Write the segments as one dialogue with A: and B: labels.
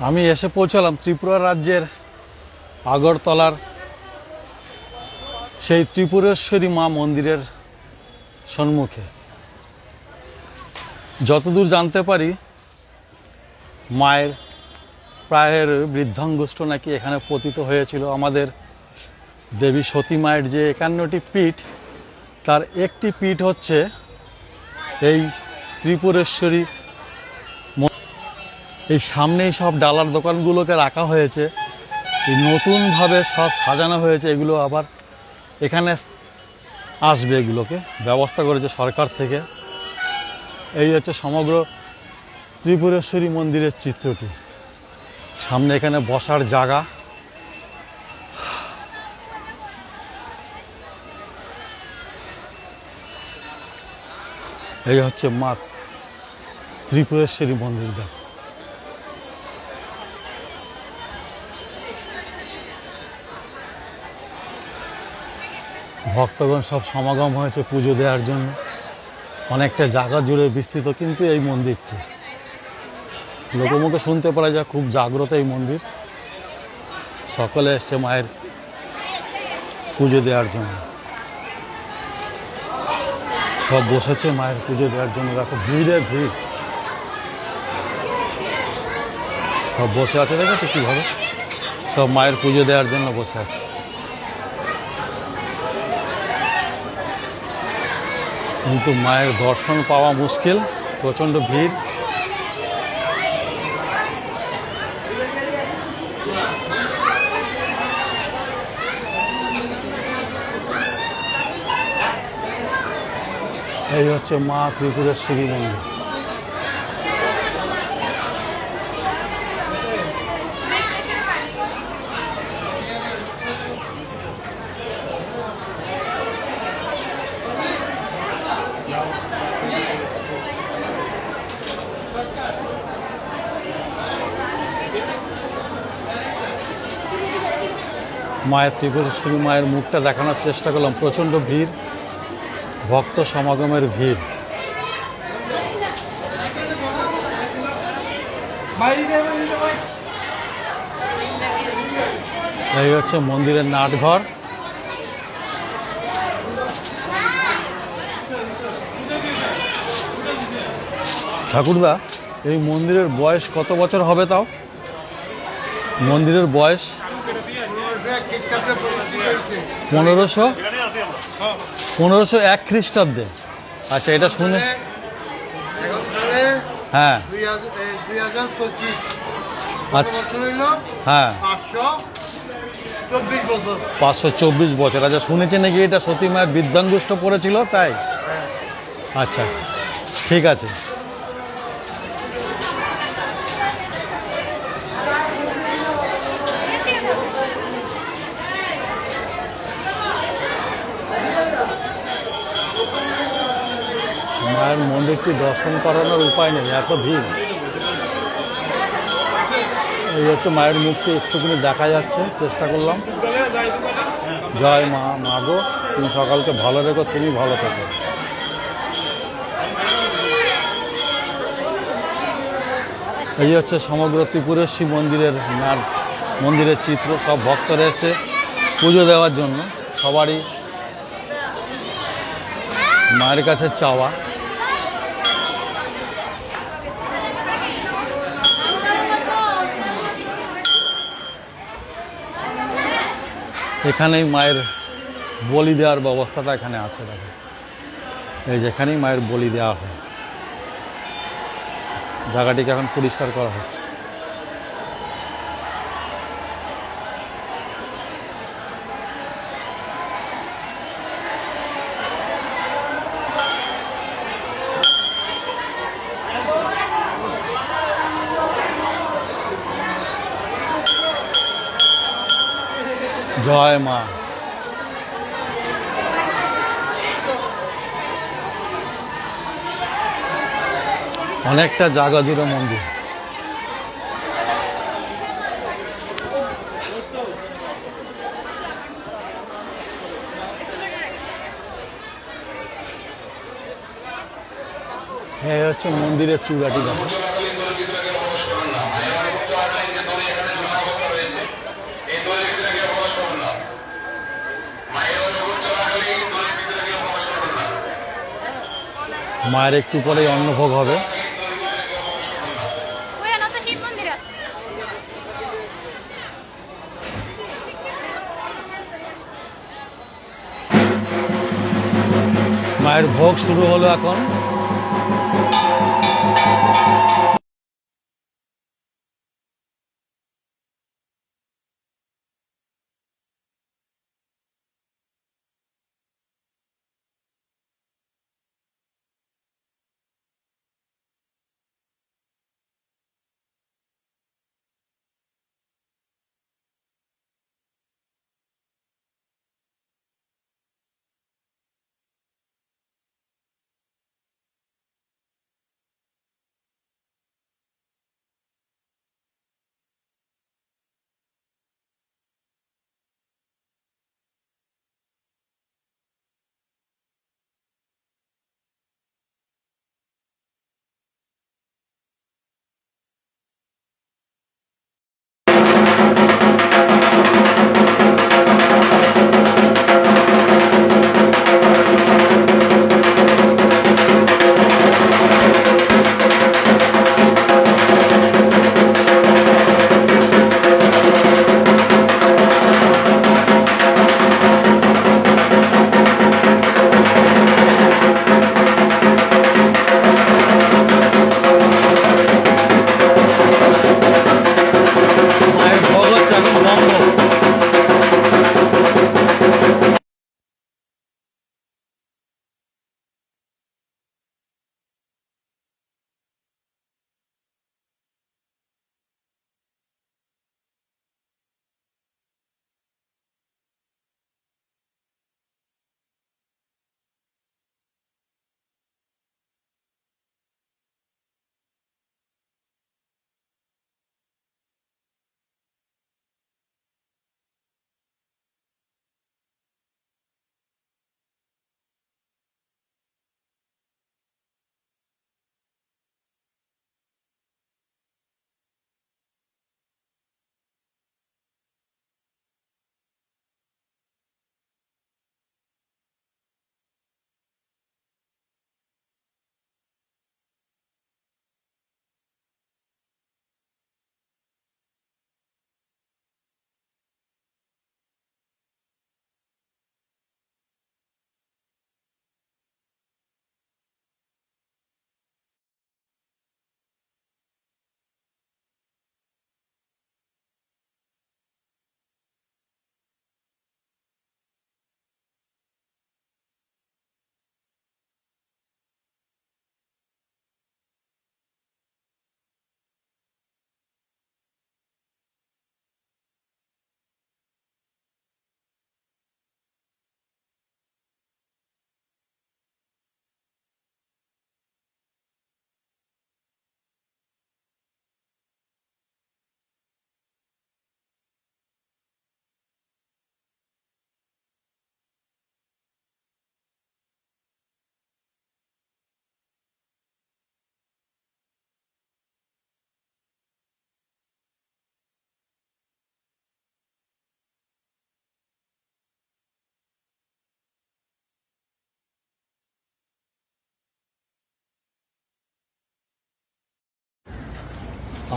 A: আমি এসে পৌঁছালাম ত্রিপুরা রাজ্যের আগরতলার সেই ত্রিপুরেশ্বরী মা মন্দিরের সম্মুখে। যতদূর জানতে পারি, মায়ের প্রায়ের বৃদ্ধাঙ্গুষ্ঠ নাকি এখানে পতিত হয়েছিল। আমাদের দেবী সতী মায়ের যে একান্নটি পীঠ, তার একটি পীঠ হচ্ছে এই ত্রিপুরেশ্বরী এই সামনেই সব ডালার দোকানগুলোকে রাখা হয়েছে। এই নতুনভাবে সব সাজানো হয়েছে, এগুলো আবার এখানে আসবে এগুলোকে। ব্যবস্থা করেছে সরকার থেকে। এই হচ্ছে সমগ্র ত্রিপুরেশ্বরী মন্দিরের চিত্রটি। সামনে এখানে বসার জায়গা। এই হচ্ছে মা ত্রিপুরেশ্বরী মন্দির, দেখো। ভক্তগণ সব সমাগম হয়েছে পুজো দেওয়ার জন্য। অনেকটা জায়গা জুড়ে বিস্তৃত কিন্তু এই মন্দিরটি। লোকমুখে শুনতে পারা যায় খুব জাগ্রত এই মন্দির। সকলে এসছে মায়ের পুজো দেওয়ার জন্য। সব বসেছে মায়ের পুজো দেওয়ার জন্য। দেখো ভিড়ে ভিড়। সব বসে আছে, দেখেছ কীভাবে? সব মায়ের পুজো দেওয়ার জন্য বসে আছে। কিন্তু মায়ের দর্শন পাওয়া মুশকিল প্রচণ্ড ভিড়। এই হচ্ছে মা ত্রিপুরেশ্বরী মন্দির মায়ের ত্রিপুরেশ্বরী মায়ের মুখটা দেখানোর চেষ্টা করলাম। প্রচণ্ড ভিড়, ভক্ত সমাগমের ভিড়। এই হচ্ছে মন্দিরের নাটঘর। ঠাকুরদা, এই মন্দিরের বয়স কত বছর হবে তাও? মন্দিরের বয়স পনেরোশো? পনেরোশো এক খ্রিস্টাব্দে। আচ্ছা এটা শুনে হ্যাঁ। আচ্ছা। হ্যাঁ।
B: পাঁচশো চব্বিশ বছর।
A: আচ্ছা শুনেছি নাকি এটা সতী মায়ের বিদ্যাঙ্গুষ্ঠ পড়েছিল? তাই? আচ্ছা আচ্ছা। ঠিক আছে মায়ের মন্দিরটি দর্শন করানোর উপায় নেই, এত ভিড়। এই হচ্ছে মায়ের মুখটি একটুখানি দেখা যাচ্ছে, চেষ্টা করলাম। জয় মা মা গো, তুমি সকালকে ভালো রেখো তুমি ভালো থেকো। এই হচ্ছে সমগ্র ত্রিপুরেশ্বরী মন্দিরের নাট মন্দিরের চিত্র, সব ভক্তরা এসে পুজো দেওয়ার জন্য, সবারই মায়ের কাছে চাওয়া। এখানেই মায়ের বলি দেওয়ার ব্যবস্থাটা এখানে আছে, দেখো। এই যেখানেই মায়ের বলি দেওয়া হয়। জায়গাটিকে এখন পরিষ্কার করা হচ্ছে। জয় মা। অনেকটা জায়গা জুড়ে মন্দির এই হচ্ছে মন্দিরের চূড়াটি দেখো। মায়ের একটু পরেই অন্নভোগ হবে। মায়ের ভোগ শুরু হলো এখন।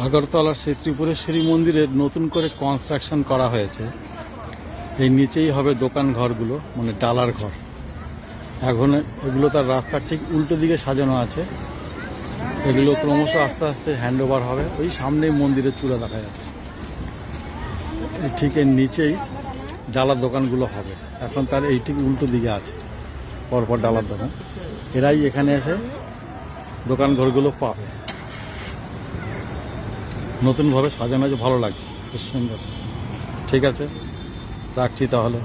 A: আগরতলার সেই ত্রিপুরেশ্বরী মন্দিরের নতুন করে কনস্ট্রাকশন করা হয়েছে। এই নিচেই হবে দোকান ঘরগুলো মানে ডালার ঘর। এখন এগুলো তার রাস্তার ঠিক উল্টো দিকে সাজানো আছে। এগুলো ক্রমশ আস্তে আস্তে হ্যান্ড ওভার হবে। ওই সামনেই মন্দিরের চূড়া দেখা যাচ্ছে। ঠিক এর নিচেই ডালার দোকানগুলো হবে। এখন তার এই ঠিক উল্টো দিকে আছে, পরপর ডালার দোকান। এরাই এখানে এসে দোকান ঘরগুলো পাবে। নতুনভাবে সাজানো যে ভালো লাগছে বেশ সুন্দর। ঠিক আছে রাখছি তাহলে।